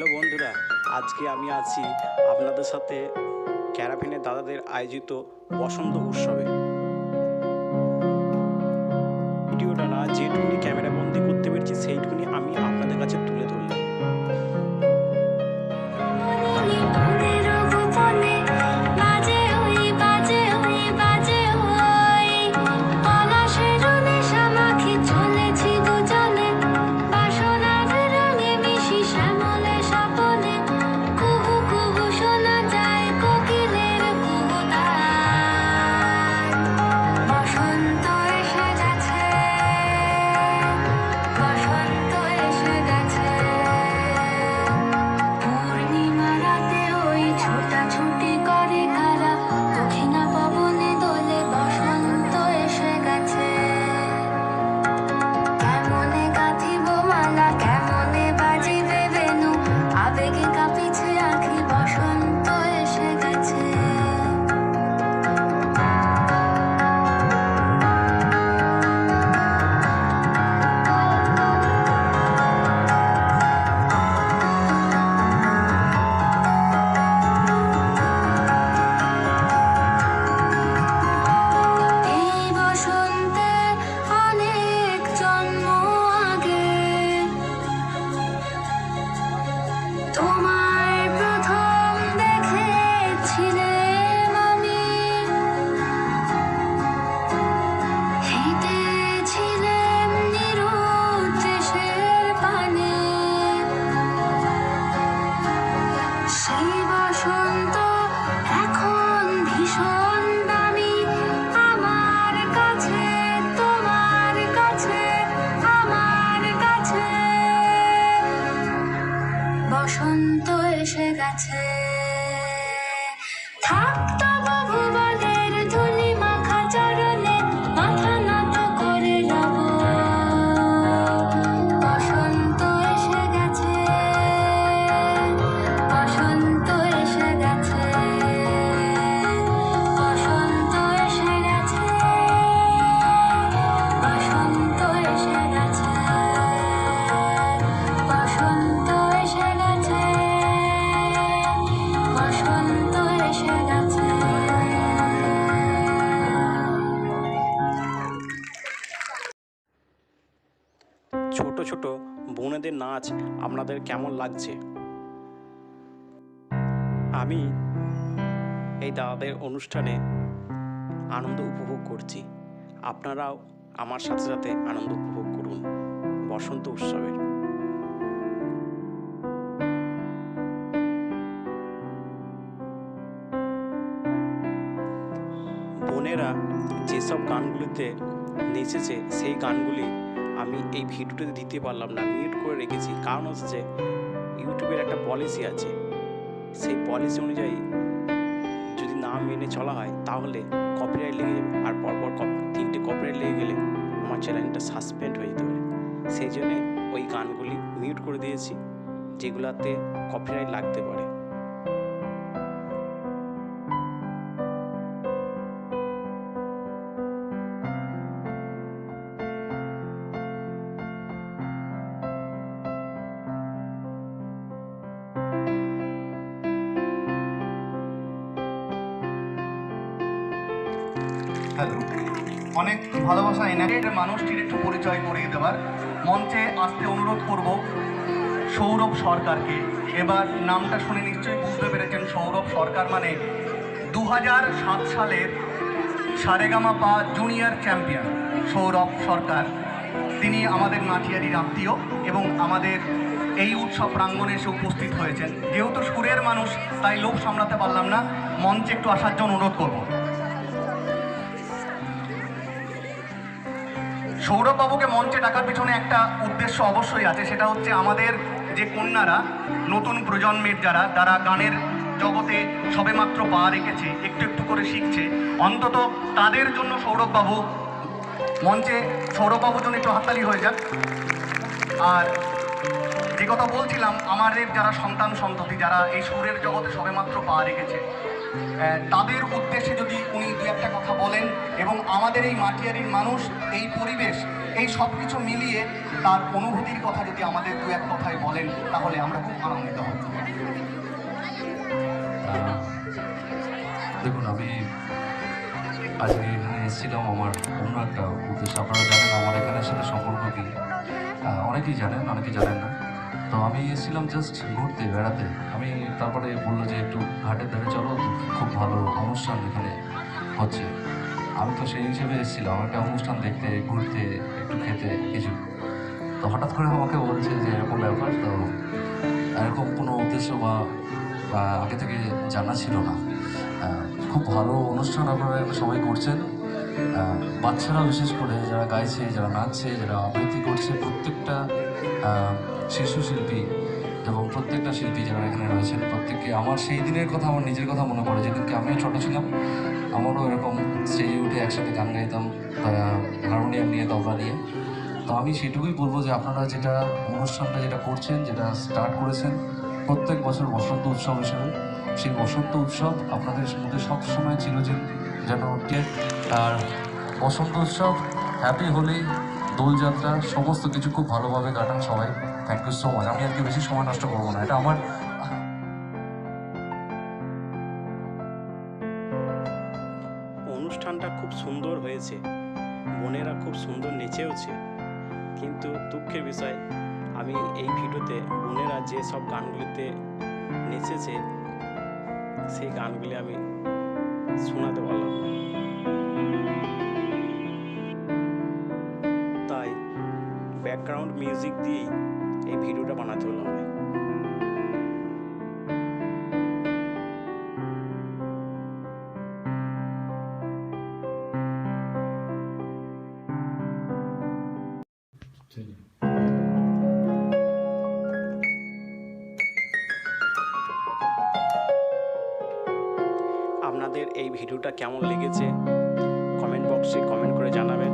Hello বন্ধুরা, আজকে আমি আছি আপনাদের সাথে ক্যারাফিনের দাদাদের আয়োজিত বসন্ত উৎসবে। ভিডিওটা না, যেটুকুনি ক্যামেরা বন্দি করতে পেরেছি সেইটুকুনি নাচ আপনাদের কেমন লাগছে? আমি এই দাদাদের অনুষ্ঠানে আনন্দ উপভোগ করছি। আপনারাও আমার সাথে সাথে আনন্দ উপভোগ করুন বসন্ত উৎসবের। বোনেরা যেসব গানগুলিতে নেচেছে, সেই গানগুলি আমি এই ভিডিওতে দিতে পারলাম না মিউট করে রেখেছি। কারণ হচ্ছে ইউটিউবের একটা পলিসি আছে। সেই পলিসি অনুযায়ী যদি না মেনে চলা হয়, তাহলে কপিরাইট লেগে যাবে। আর পরপর কপ- তিনটে কপিরাইট লেগে গেলে আমার চ্যানেলটা সাসপেন্ড হয়ে যেতে পারে। সেই জন্যে ওই গানগুলি মিউট করে দিয়েছি, যেগুলাতে কপিরাইট লাগতে পারে। হ্যালো অনেক ভালোবাসা এনারেট মানুষটির একটু পরিচয় করিয়ে দেওয়ার মঞ্চে আসতে অনুরোধ করব সৌরভ সরকারকে। এবার নামটা শুনে নিশ্চয়ই বুঝতে পেরেছেন, সৌরভ সরকার মানে দু সাত সালের সারেগামা পা জুনিয়র চ্যাম্পিয়ন সৌরভ সরকার। তিনি আমাদের মাটিয়ারির আত্মীয় এবং আমাদের এই উৎসব প্রাঙ্গণে এসে উপস্থিত হয়েছেন। যেহেতু সুরের মানুষ, তাই লোক সামলাতে পারলাম না। মঞ্চে একটু আসার জন্য অনুরোধ করব। সৌরভবাবুকে মঞ্চে ডাকার পিছনে একটা উদ্দেশ্য অবশ্যই আছে, সেটা হচ্ছে আমাদের যে কন্যারা, নতুন প্রজন্মের যারা, তারা গানের জগতে সবেমাত্র পা রেখেছে, একটু একটু করে শিখছে। অন্তত তাদের জন্য সৌরভবাবু, মঞ্চে সৌরভবাবুর জন্য একটু হাততালি হয়ে যাক। আর যে কথা বলছিলাম আমাদের যারা সন্তান সন্ততি, যারা এই সুরের জগতে সবেমাত্র পা রেখেছে তাদের উদ্দেশ্যে যদি উনি দু একটা কথা বলেন এবং আমাদের এই মাটিয়ারির মানুষ, এই পরিবেশ, এই সব কিছু মিলিয়ে তার অনুভূতির কথা যদি আমাদের দু এক কথায় বলেন, তাহলে আমরা খুব আনন্দিত হব। দেখুন, আমি আজকে এখানে এসেছিলাম। আমার অন্য একটা উদ্দেশ্য। আপনারা জানেন, আমার এখানের সাথে সম্পর্ক কি? অনেকেই জানেন অনেকেই জানেন না। তো আমি এসেছিলাম জাস্ট ঘুরতে, বেড়াতে। আমি তারপরে বলল যে একটু ঘাটের ধারে চলো, খুব ভালো অনুষ্ঠান এখানে হচ্ছে। আমি তো সেই হিসেবে এসেছিলাম একটা অনুষ্ঠান দেখতে, ঘুরতে, একটু খেতে, কিছু। তো হঠাৎ করে আমাকে বলছে যে এরকম ব্যাপার, তো এরকম কোনো উদ্দেশ্য বা আগে থেকে জানা ছিল না। খুব ভালো অনুষ্ঠান আপনারা সবাই করছেন। বাচ্চারা বিশেষ করে যারা গাইছে, যারা নাচছে, যারা আবৃত্তি করছে, প্রত্যেকটা শিশু শিল্পী এবং প্রত্যেকটা শিল্পী যারা এখানে রয়েছেন, প্রত্যেককে আমার সেই দিনের কথা, আমার নিজের কথা মনে পড়ে যেদিনকে আমিও ছোটো ছিলাম, আমারও এরকম স্টেজে উঠে একসাথে গান গাইতাম হারমোনিয়াম নিয়ে, তবলা নিয়ে। তো আমি সেটুকুই বলব যে আপনারা যেটা অনুষ্ঠানটা যেটা করছেন, যেটা স্টার্ট করেছেন, প্রত্যেক বছর বসন্ত উৎসব হিসেবে, সেই বসন্ত উৎসব আপনাদের মধ্যে সবসময় চিরদিন যেন টেক আর বসন্ত উৎসব হ্যাপি হোলি দোলযাত্রা, সমস্ত কিছু খুব ভালোভাবে কাটান সবাই। থ্যাংক ইউ সো মাচ আমি আজকে বেশি সময় নষ্ট করব না। এটা আমার অনুষ্ঠানটা খুব সুন্দর হয়েছে। বোনেরা খুব সুন্দর নেচেওছে। কিন্তু দুঃখের বিষয়, আমি এই ভিডিওতে বোনেরা যে সব গানগুলিতে নেচেছে, সেই গানগুলি আমি শোনাতে পারলাম তাই ব্যাকগ্রাউন্ড মিউজিক দিয়েই এই ভিডিওটা বানাতে হলো আমায় আপনাদের এই ভিডিওটা কেমন লেগেছে? কমেন্ট বক্সে কমেন্ট করে জানাবেন।